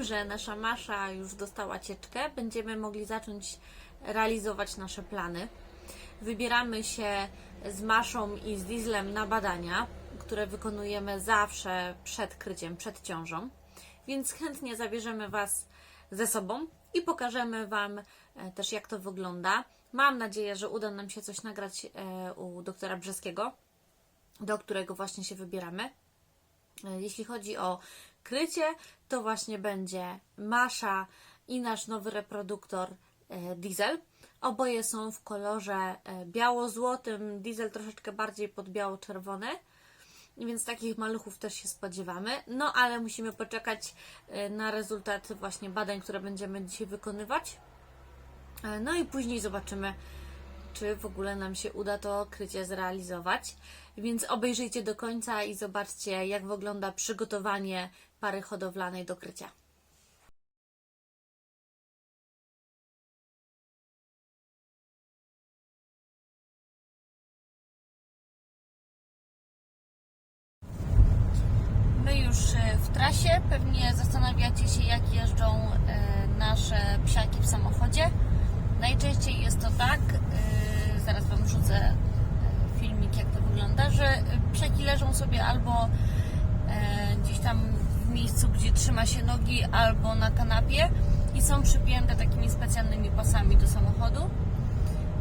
że nasza Masza już dostała cieczkę, będziemy mogli zacząć realizować nasze plany. Wybieramy się z Maszą i z Dieslem na badania, które wykonujemy zawsze przed kryciem, przed ciążą. Więc chętnie zabierzemy Was ze sobą i pokażemy Wam e, też, jak to wygląda. Mam nadzieję, że uda nam się coś nagrać e, u doktora Brzeskiego, do którego właśnie się wybieramy. E, Jeśli chodzi o krycie, to właśnie będzie Masza i nasz nowy reproduktor e, Diesel. Oboje są w kolorze e, biało-złotym, Diesel troszeczkę bardziej pod biało-czerwony, więc takich maluchów też się spodziewamy. No ale musimy poczekać e, na rezultat właśnie badań, które będziemy dzisiaj wykonywać. No i później zobaczymy, czy w ogóle nam się uda to krycie zrealizować. Więc obejrzyjcie do końca i zobaczcie, jak wygląda przygotowanie pary hodowlanej do krycia. My już e, w trasie. Pewnie zastanawiacie się, jak jeżdżą e, nasze psiaki w samochodzie. Najczęściej jest to tak, e, zaraz Wam wrzucę e, filmik, jak to wygląda, że psiaki leżą sobie albo gdzieś tam miejscu, gdzie trzyma się nogi, albo na kanapie i są przypięte takimi specjalnymi pasami do samochodu.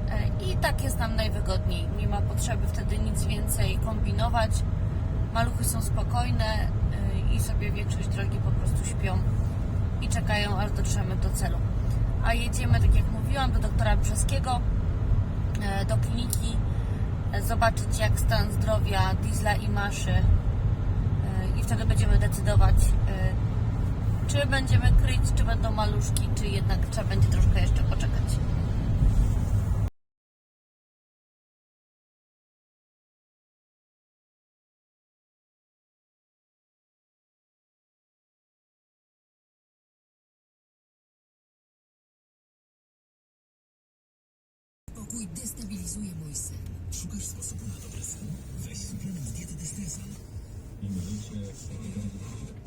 E, I tak jest nam najwygodniej. Nie ma potrzeby wtedy nic więcej kombinować. Maluchy są spokojne y, i sobie większość drogi po prostu śpią i czekają, aż dotrzemy do celu. A jedziemy, tak jak mówiłam, do doktora Brzeskiego, e, do kliniki, e, zobaczyć jak stan zdrowia Diesla i Maszy e, i wtedy będziemy decydować, e, czy będziemy kryć, czy będą maluszki, czy jednak trzeba będzie troszkę jeszcze poczekać. Destabilizuje mój sen. Szukasz sposobu na dobry sen? Weź suplement diety 避免一些不必要的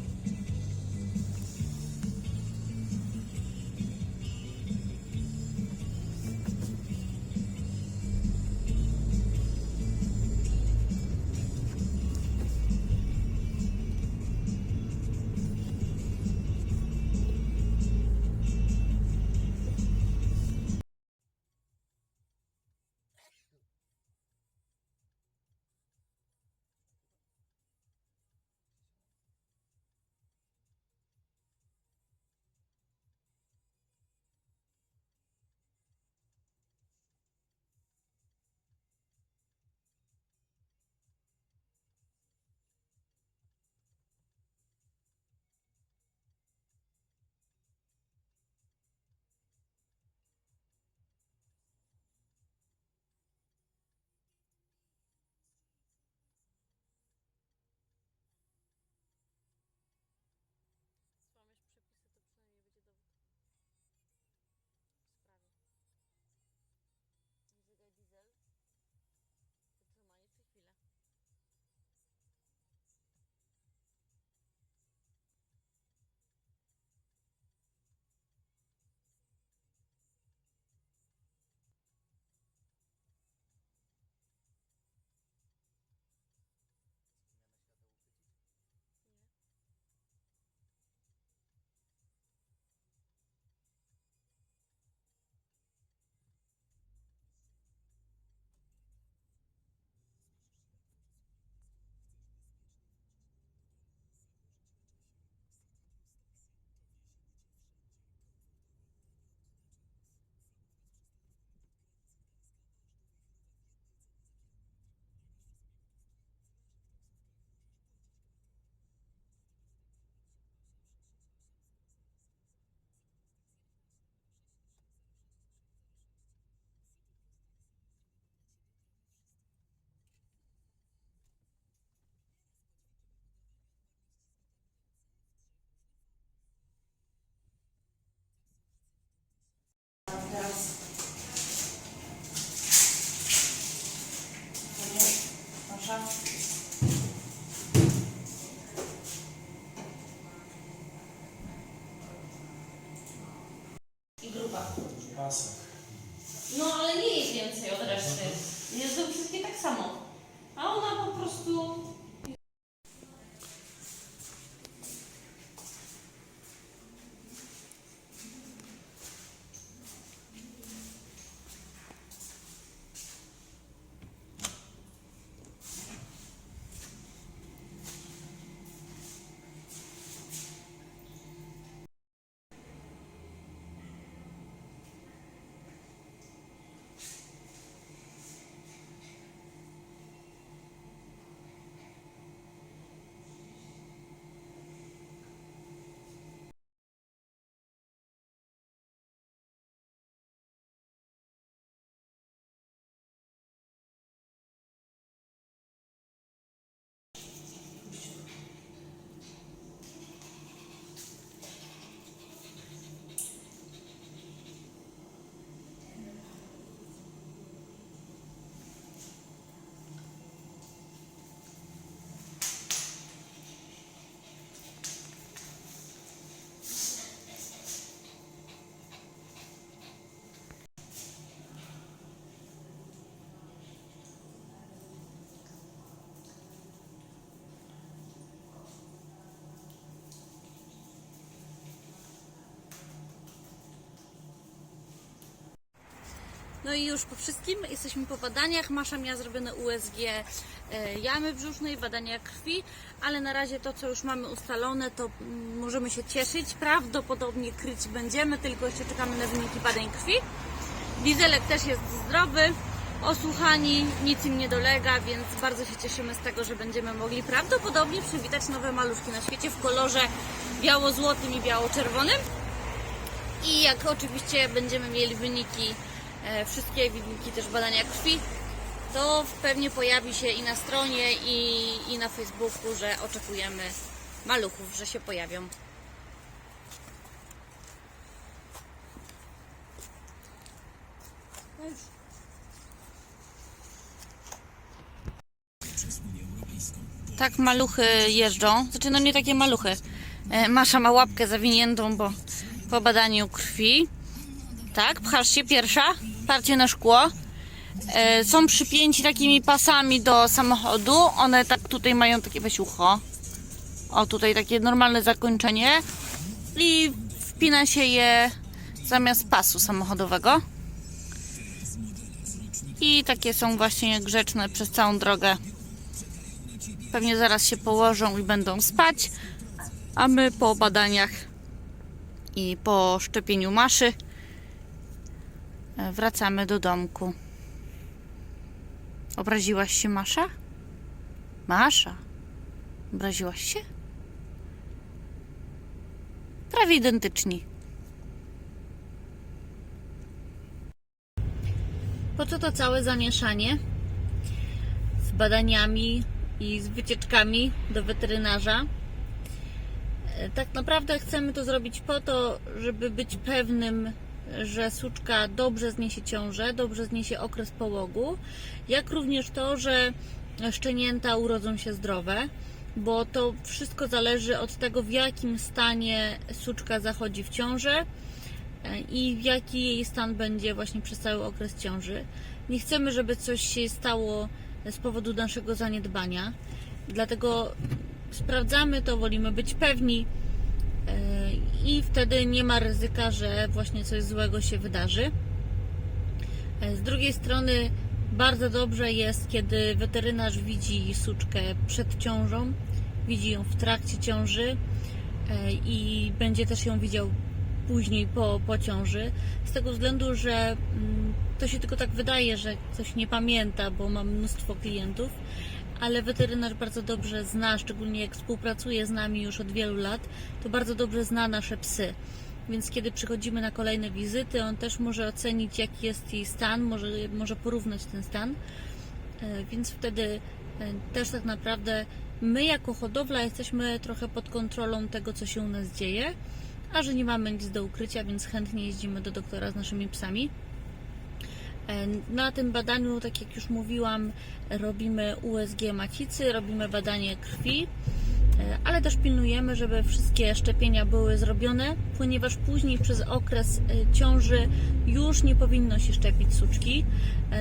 ます。No i już po wszystkim jesteśmy po badaniach. Masza miała zrobione USG e, jamy brzusznej, badania krwi, ale na razie to, co już mamy ustalone, to możemy się cieszyć. Prawdopodobnie kryć będziemy, tylko jeszcze czekamy na wyniki badań krwi. Wizelek też jest zdrowy, osłuchani, nic im nie dolega, więc bardzo się cieszymy z tego, że będziemy mogli prawdopodobnie przywitać nowe maluszki na świecie w kolorze biało-złotym i biało-czerwonym. I jak oczywiście będziemy mieli wyniki, wszystkie wyniki też badania krwi, to pewnie pojawi się i na stronie, i, i na Facebooku, że oczekujemy maluchów, że się pojawią. Tak maluchy jeżdżą. Znaczy, no nie takie maluchy. E, Masza ma łapkę zawiniętą, bo po badaniu krwi. Tak, pchasz się pierwsza, parcie na szkło. E, Są przypięci takimi pasami do samochodu. One tak tutaj mają takie weź ucho. O, tutaj takie normalne zakończenie. I wpina się je zamiast pasu samochodowego. I takie są właśnie grzeczne przez całą drogę. Pewnie zaraz się położą i będą spać, a my po badaniach i po szczepieniu maszy wracamy do domku. Obraziłaś się, Masza? Masza, obraziłaś się? Prawie identyczni. Po co to całe zamieszanie z badaniami i z wycieczkami do weterynarza? E, Tak naprawdę chcemy to zrobić po to, żeby być pewnym, że suczka dobrze zniesie ciążę, dobrze zniesie okres połogu, jak również to, że szczenięta urodzą się zdrowe, bo to wszystko zależy od tego, w jakim stanie suczka zachodzi w ciążę e, i jaki jej stan będzie właśnie przez cały okres ciąży. Nie chcemy, żeby coś się stało z powodu naszego zaniedbania, dlatego sprawdzamy to, wolimy być pewni e, i wtedy nie ma ryzyka, że właśnie coś złego się wydarzy. E, Z drugiej strony bardzo dobrze jest, kiedy weterynarz widzi suczkę przed ciążą, widzi ją w trakcie ciąży e, i będzie też ją widział później po, po ciąży. Z tego względu, że mm, to się tylko tak wydaje, że ktoś nie pamięta, bo mam mnóstwo klientów, ale weterynarz bardzo dobrze zna, szczególnie jak współpracuje z nami już od wielu lat, to bardzo dobrze zna nasze psy. Więc kiedy przychodzimy na kolejne wizyty, on też może ocenić, jaki jest jej stan, może, może porównać ten stan. E, Więc wtedy e, też tak naprawdę my jako hodowla jesteśmy trochę pod kontrolą tego, co się u nas dzieje, a że nie mamy nic do ukrycia, więc chętnie jeździmy do doktora z naszymi psami. E, Na tym badaniu, tak jak już mówiłam, robimy USG macicy, robimy badanie krwi E, ale też pilnujemy, żeby wszystkie szczepienia były zrobione, ponieważ później przez okres e, ciąży już nie powinno się szczepić suczki.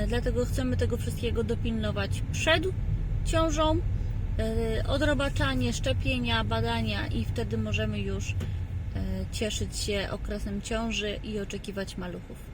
Dlatego chcemy tego wszystkiego dopilnować przed ciążą, odrobaczanie, szczepienia, badania i wtedy możemy już cieszyć się okresem ciąży i oczekiwać maluchów.